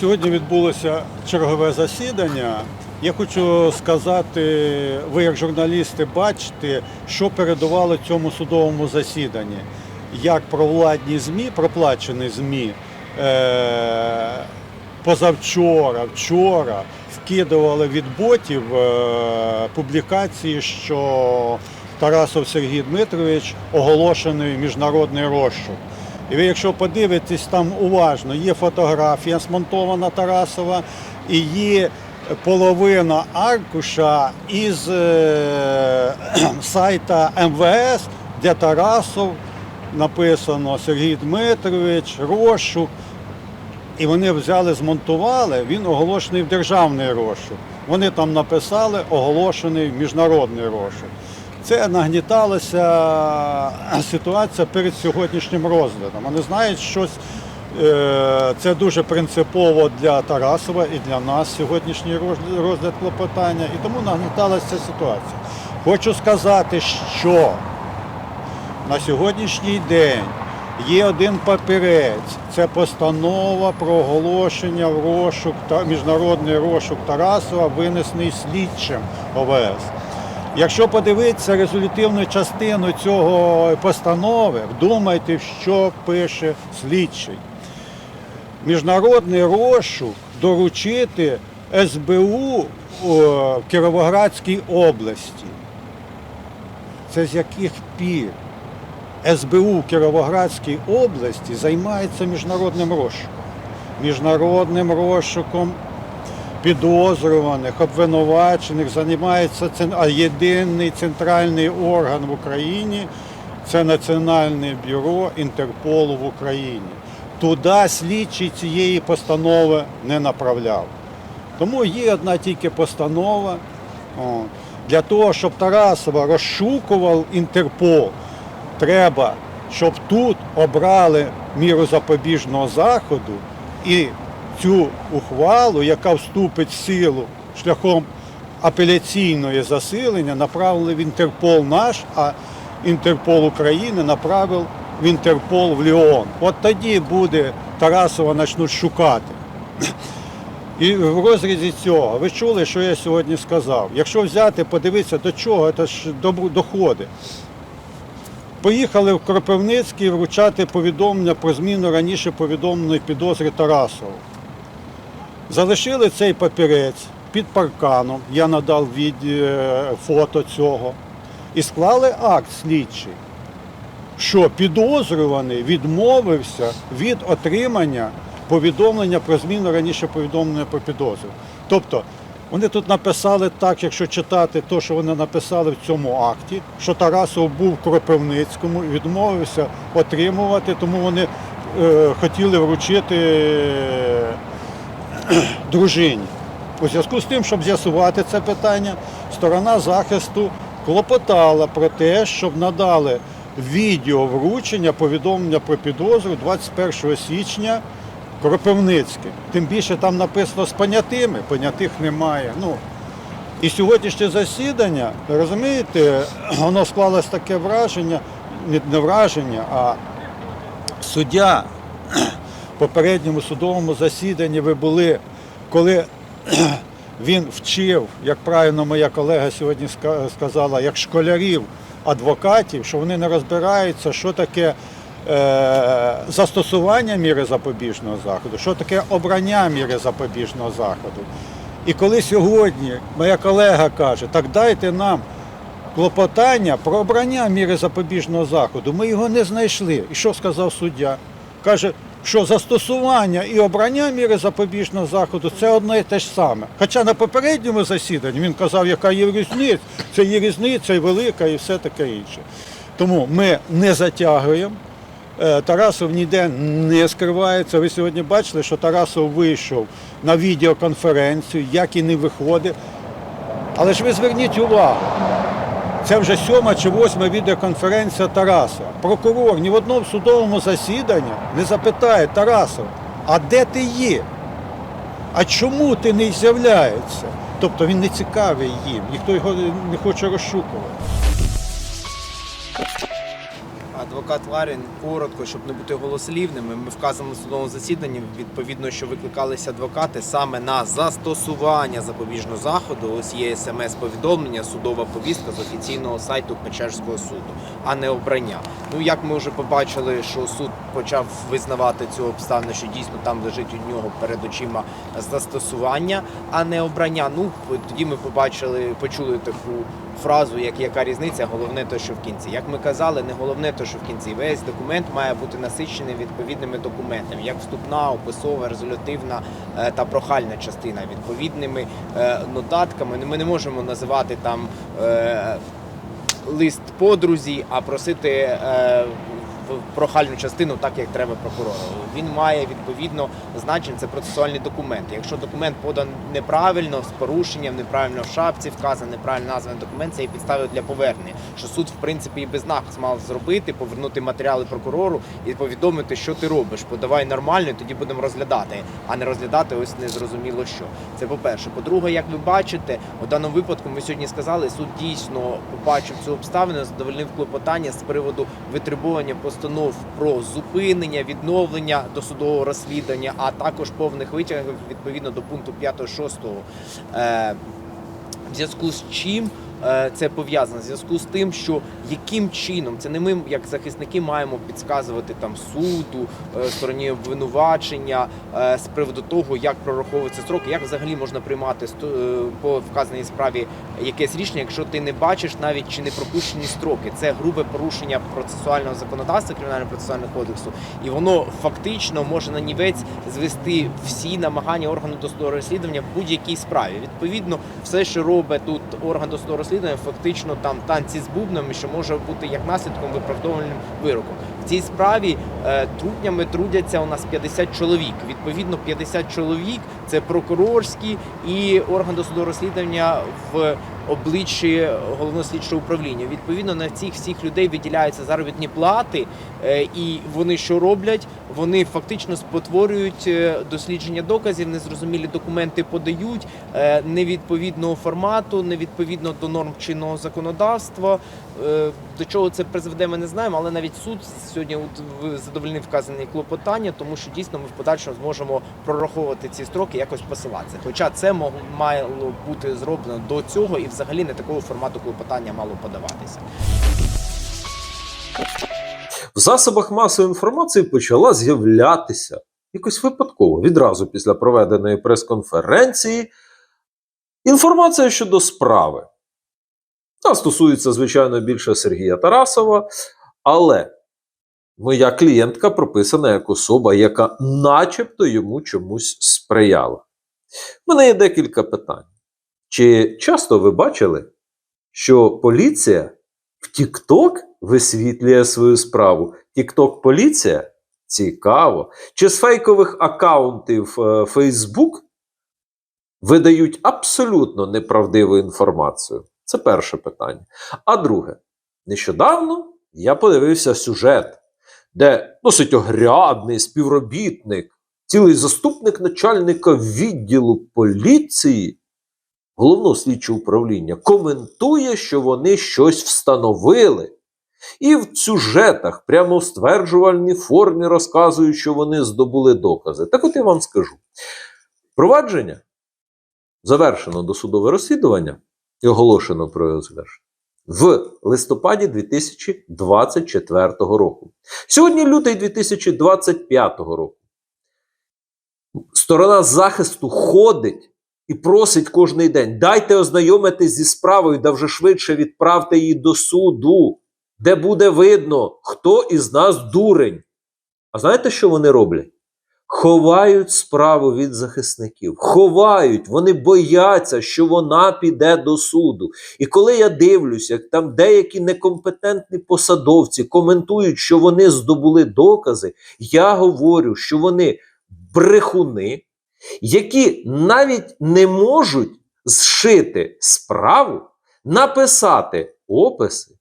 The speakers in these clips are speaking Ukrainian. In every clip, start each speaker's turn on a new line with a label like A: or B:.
A: Сьогодні відбулося чергове засідання. Я хочу сказати, ви як журналісти бачите, що передувало цьому судовому засіданні. Як провладні ЗМІ, проплачені ЗМІ, е- позавчора, вчора вкидували від ботів е- публікації, що Тарасов Сергій Дмитрович оголошений міжнародний розшук. І ви, якщо подивитесь там уважно, є фотографія смонтована Тарасова і є половина аркуша із е, сайта МВС, де Тарасов написано Сергій Дмитрович, розшук. І вони взяли, змонтували, він оголошений в державний розшук. Вони там написали оголошений в міжнародний розшук. Це нагніталася ситуація перед сьогоднішнім розглядом. Вони знають, щось е, це дуже принципово для Тарасова і для нас сьогоднішній розгляд- клопотання, і тому нагніталася ця ситуація. Хочу сказати, що на сьогоднішній день є один папірець. Це постанова про оголошення в розшук міжнародний розшук Тарасова, винесений слідчим ОВС. Якщо подивитися резолютивну частину цього постанови, вдумайте, що пише слідчий. Міжнародний розшук доручити СБУ в Кіровоградській області. Це з яких пір? СБУ в Кіровоградській області займається міжнародним розшуком. Міжнародним розшуком підозрюваних, обвинувачених займається а єдиний центральний орган в Україні це Національне бюро Інтерполу в Україні. Туди слідчий цієї постанови не направляв. Тому є одна тільки постанова. Для того, щоб Тарасова розшукував Інтерпол, треба, щоб тут обрали міру запобіжного заходу і цю ухвалу, яка вступить в силу шляхом апеляційної засилення, направили в Інтерпол наш, а Інтерпол України направив в Інтерпол в Ліон. От тоді буде Тарасова почнуть шукати. І в розрізі цього, ви чули, що я сьогодні сказав. Якщо взяти, подивитися, до чого це ж доходить. Поїхали в Кропивницький вручати повідомлення про зміну раніше повідомленої підозри Тарасову. Залишили цей папірець під парканом, я надав від е, фото цього, і склали акт слідчий, що підозрюваний відмовився від отримання повідомлення про зміну раніше повідомлення про підозру. Тобто вони тут написали так, якщо читати те, що вони написали в цьому акті, що Тарасов був в Кропивницькому і відмовився отримувати, тому вони е, хотіли вручити дружині. У зв'язку з тим, щоб з'ясувати це питання, сторона захисту клопотала про те, щоб надали відео вручення повідомлення про підозру 21 січня Кропивницьке. Тим більше там написано з понятими, понятих немає. Ну, і сьогоднішнє засідання, розумієте, воно склалось таке враження, не- враження, а суддя попередньому судовому засіданні ви були, коли він вчив, як правильно моя колега сьогодні сказала, як школярів адвокатів, що вони не розбираються, що таке е, застосування міри запобіжного заходу, що таке обрання міри запобіжного заходу. І коли сьогодні моя колега каже, так дайте нам клопотання про обрання міри запобіжного заходу, ми його не знайшли. І що сказав суддя? Каже, що застосування і обрання міри запобіжного заходу це одне і те ж саме. Хоча на попередньому засіданні він казав, яка є різниця, це є різниця і велика, і все таке інше. Тому ми не затягуємо. Е, Тарасов ніде не скривається. Ви сьогодні бачили, що Тарасов вийшов на відеоконференцію, як і не виходить. Але ж ви зверніть увагу, це вже сьома чи восьма відеоконференція Тараса. Прокурор ні в одному судовому засіданні не запитає Тарасов, а де ти є? А чому ти не з'являєшся? Тобто він не цікавий їм, ніхто його не хоче розшукувати.
B: Адвокат Ларін коротко, щоб не бути голослівними. Ми вказано в судовому засіданні, відповідно, що викликалися адвокати саме на застосування запобіжного заходу. Ось є смс-повідомлення, судова повістка з офіційного сайту Печерського суду, а не обрання. Ну як ми вже побачили, що суд почав визнавати цю обставину, що дійсно там лежить у нього перед очима застосування, а не обрання. Ну тоді ми побачили, почули таку фразу, як яка різниця, головне те, що в кінці. Як ми казали, не головне те, що в кінці. Весь документ має бути насичений відповідними документами, як вступна, описова, резолютивна е, та прохальна частина відповідними е, нотатками. Ми не можемо називати там е, лист подрузі, а просити е, прохальну частину, так як треба прокурору. Він має відповідно значення, це процесуальний документ. Якщо документ поданий неправильно, з порушенням, неправильно в шапці вказано, неправильно названий документ, це є підставою для повернення. Що суд, в принципі, і без нас мав зробити, повернути матеріали прокурору і повідомити, що ти робиш. Подавай нормально, і тоді будемо розглядати, а не розглядати ось незрозуміло що. Це по-перше. По-друге, як ви бачите, у даному випадку ми сьогодні сказали, суд дійсно побачив цю обставину, задовольнив клопотання з приводу витребування постанов про зупинення, відновлення досудового розслідування, а також повних витягів відповідно до пункту 5-6. Е, в зв'язку з чим це пов'язано? В зв'язку з тим, що яким чином це не ми, як захисники, маємо підказувати там суду, е, стороні обвинувачення е, з приводу того, як прораховуються строки, як взагалі можна приймати е, по вказаній справі якесь рішення, якщо ти не бачиш навіть чи не пропущені строки. Це грубе порушення процесуального законодавства кримінального процесуального кодексу, і воно фактично може на нівець звести всі намагання органу досудового розслідування в будь-якій справі. Відповідно, все, що робить тут орган досудового розслідування, фактично там танці з бубнами, що може бути як наслідком виправдовувальним вироком. В цій справі е, трутнями трудяться у нас 50 чоловік. Відповідно, 50 чоловік це прокурорські і орган досудового розслідування в обличчі головного слідчого управління. Відповідно, на цих всіх людей виділяються заробітні плати, е, і вони що роблять? Вони фактично спотворюють е, дослідження доказів, незрозумілі документи подають е, невідповідного формату, невідповідно до норм чинного законодавства. До чого це призведе, ми не знаємо, але навіть суд сьогодні задовольнив вказані клопотання, тому що дійсно ми в подальшому зможемо прораховувати ці строки, якось посилатися. Хоча це мало бути зроблено до цього, і взагалі не такого формату клопотання мало подаватися.
C: в засобах масової інформації почала з'являтися якось випадково, відразу після проведеної прес-конференції, інформація щодо справи. Та стосується, звичайно, більше Сергія Тарасова, але моя клієнтка прописана як особа, яка начебто йому чомусь сприяла. У мене є декілька питань. Чи часто ви бачили, що поліція в TikTok висвітлює свою справу. TikTok поліція цікаво. Чи з фейкових акаунтів е, Facebook видають абсолютно неправдиву інформацію? Це перше питання. А друге, нещодавно я подивився сюжет, де досить огрядний співробітник, цілий заступник начальника відділу поліції головного слідчого управління коментує, що вони щось встановили. І в сюжетах, прямо в стверджувальній формі, розказують, що вони здобули докази. Так от я вам скажу: провадження завершено досудове розслідування і оголошено про його завершення в листопаді 2024 року. Сьогодні лютий 2025 року. Сторона захисту ходить і просить кожний день: дайте ознайомитись зі справою, да вже швидше відправте її до суду, де буде видно, хто із нас дурень. А знаєте, що вони роблять? Ховають справу від захисників, ховають, вони бояться, що вона піде до суду. І коли я дивлюся, як там деякі некомпетентні посадовці коментують, що вони здобули докази, я говорю, що вони брехуни, які навіть не можуть зшити справу, написати описи,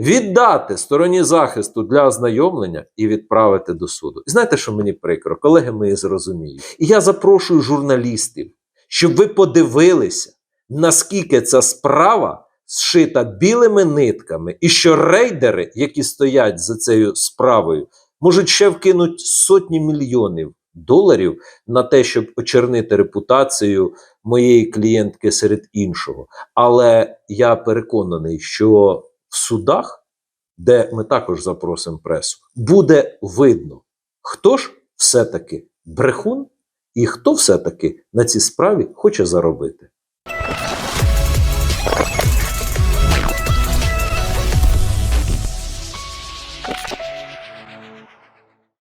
C: віддати стороні захисту для ознайомлення і відправити до суду. І знаєте, що мені прикро? Колеги мої зрозуміють. І я запрошую журналістів, щоб ви подивилися, наскільки ця справа зшита білими нитками, і що рейдери, які стоять за цією справою, можуть ще вкинути сотні мільйонів доларів на те, щоб очернити репутацію моєї клієнтки серед іншого. Але я переконаний, що в судах, де ми також запросимо пресу, буде видно, хто ж все-таки брехун і хто все-таки на цій справі хоче заробити.